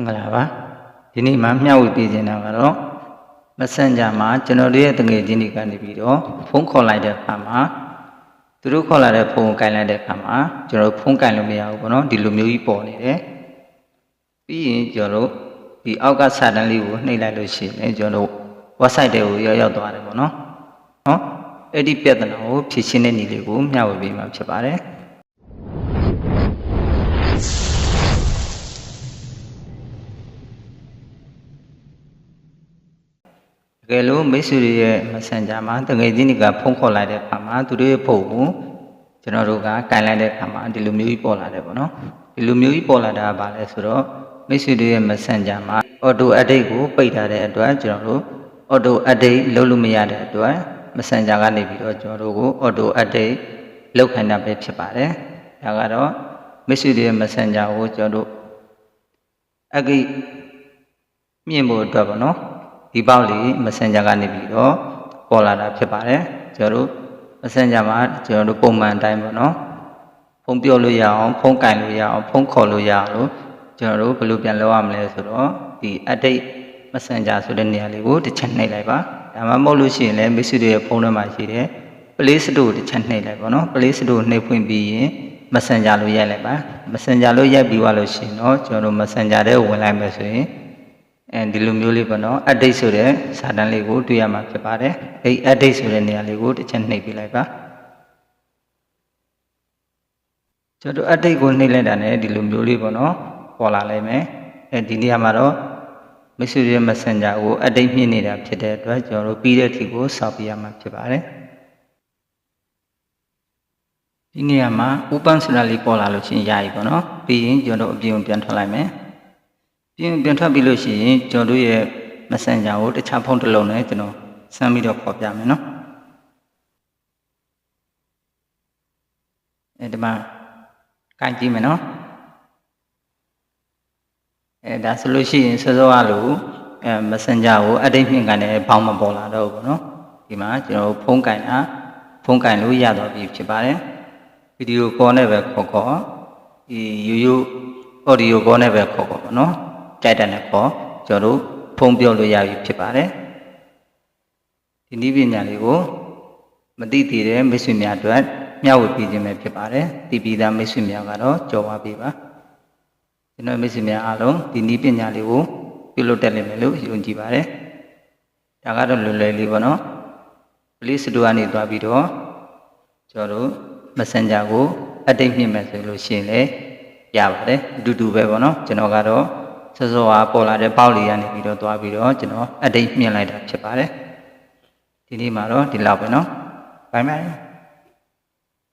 င်္ဂလာပါဒီနေ့မှမျှဝေပေးခြင်းတာကတော့ Messenger မှာကျွန်တော်တို့ရဲ့တငယ်ချင်းတွေကနေပြီးတော့ဖုန်းခေါ်လိုက်တဲ့အခါမှာသူတို့ခေါ်လာတဲ့ဖုန်းကိုကင်လိုက်တဲ့အခါမှာကျွန်တော်တို့ဖုန်းကင်လို့မရဘူးပေါ့နော်ဒီလိုမျိုးကြီးပေါ်နေတယ်ပြီးရင်ကျွန်တော်တို့ဒီအောက်ကစာတန်းလေးကိုနှိပ်လိုက်လို့ရှိရင်ကျွန်တော်တို့ website တွေကိုရောက်ရောက်သွားတယ်ပေါ့နော်ဟောအဲ့ဒီပြဿနာကိုဖြေရှင်းတဲ့နည်းလေးကိုမျှဝေပေးမှာဖြစ်ပါတယ် ကယ်လို့မိတ်ဆွေတွေရဲ့ Messenger မှာတကယ်ချင်းတွေကဖုန်းခေါ်လိုက်တဲ့အခါမှာသူတို့ရဲ့ဖုန်းကိုကျွန်တော်တို့ကကင်လိုက်တဲ့အခါမှာဒီလိုမျိုးကြီးပေါ်လာတယ်ပေါ့နော်ဒီလိုမျိုးကြီးပေါ်လာတာကဘာလဲဆိုတော့မိတ်ဆွေတွေရဲ့ Messenger မှာ auto update ကိုပိတ်ထားတဲ့အတွက်ကျွန်တော်တို့ auto update လုပ်လို့မရတဲ့အတွက် Messenger ကနေပြီးတော့ကျွန်တော်တို့ကို auto update လုပ်ခိုင်းတာပဲဖြစ်ပါတယ်ဒါကတော့မိတ်ဆွေတွေရဲ့ Messenger ကိုကျွန်တော်တို့အကိမြင့်ဖို့အတွက်ပေါ့နော် ဒီပေါက်လေး Messenger ကနေပြီးတော့ပေါ်လာတာဖြစ်ပါတယ်ကျွန်တော်တို့ Messenger မှာကျွန်တော်တို့ပုံမှန်အတိုင်းပေါ့နော်ဖုန်းပြောလို့ရအောင်ဖုန်းကင်လို့ရအောင်ဖုန်းခေါ်လို့ရအောင်လို့ကျွန်တော်တို့ဘယ်လိုပြန်လုပ်ရမလဲဆိုတော့ဒီ update Messenger ဆိုတဲ့နေရာလေးကိုတစ်ချက်နှိပ်လိုက်ပါဒါမှမဟုတ်လို့ရှိရင်လည်းမိတ်ဆွေတွေရဲ့ဖုန်းထဲမှာရှိတဲ့ Play Store ကိုတစ်ချက်နှိပ်လိုက်ပါနော် Play Store ကိုနှိပ်ဖွင့်ပြီးရင် Messenger လို့ရိုက်လိုက်ပါ Messenger လို့ရိုက်ပြီးသွားလို့ရှိရင်တော့ကျွန်တော်တို့ Messenger ထဲဝင်လိုက်မယ်ဆိုရင် အဲဒီလိုမျိုးလေးပေါ့နော် update ဆိုတဲ့စာတန်းလေးကိုတွေ့ရမှာဖြစ်ပါတယ်အဲဒီ update ဆိုတဲ့နေရာလေးကိုတစ်ချက်နှိပ်ပြလိုက်ပါကျွန်တော် update ကိုနှိပ်လိုက်တာ ਨੇ ဒီလိုမျိုးလေးပေါ့နော်ပေါ်လာလိမ့်မယ်အဲဒီနေရာမှာတော့ Messenger Messenger ကို update မြင့်နေတာဖြစ်တဲ့အတွက်ကျွန်တော်တို့ပြီးတဲ့အထိကိုစောင့်ပြရမှာဖြစ်ပါတယ်ဒီနေရာမှာ open ဆိုတာလေးပေါ်လာလို့ရှိရင်ရပြီပေါ့နော်ပြီးရင်ကျွန်တော်တို့အပြင်ကိုပြန်ထွက်လိုက်မယ် ပြင်ပြန်ထွက်ပြီးလို့ရှိရင်ကျွန်တော်တို့ရဲ့ Messenger ကိုတခြားဖုန်းတစ်လုံးနဲ့ကျွန်တော်စမ်းပြီးတော့ပေါ်ပြမယ်နော်အဲဒီမှာကင်ကြည့်မယ်နော်အဲဒါဆိုလို့ရှိရင်စောစောကလို့အဲ Messenger ကို update မြင့်ကန်တဲ့ဘောင်းမပေါ်လာတော့ဘူးပေါ့နော်ဒီမှာကျွန်တော်ဖုန်းကင်တာဖုန်းကင်လို့ရတော့ပြီဖြစ်ပါတယ်ဗီဒီယိုကောနဲ့ပဲခေါ်ခေါ်ဒီရိုးရိုး audio ကောနဲ့ပဲခေါ်ခေါ်ပေါ့နော် ကြိုက်တယ်နဲ့ခေါ်ကျွန်တော်တို့ဖုန်းပြောလို့ရပြီဖြစ်ပါတယ်ဒီနည်းပညာလေးကိုမသိသေးတဲ့မိတ်ဆွေများအတွက်မျှဝေပေးခြင်းပဲဖြစ်ပါတယ်တည်ပြီးသားမိတ်ဆွေများကတော့ကြော်ပါပေးပါကျွန်တော်မိတ်ဆွေများအားလုံးဒီနည်းပညာလေးကိုပြုလုပ်တတ်လိမ့်မယ်လို့ယုံကြည်ပါတယ်ဒါကတော့လွယ်လွယ်လေးပေါ့နော် Play Store ကနေသွားပြီးတော့ကျွန်တော်တို့ Messenger ကို update မြင့်မယ်ဆိုလို့ရှိရင်လည်းရပါတယ်အတူတူပဲပေါ့နော်ကျွန်တော်ကတော့ စောစောကပေါ်လာတဲ့ပေါက်လေးကနေပြီးတော့သွားပြီးတော့ကျွန်တော် update မြင့်လိုက်တာဖြစ်ပါတယ်ဒီနေ့မှာတော့ဒီလောက်ပဲเนาะဘိုင်ဘိုင်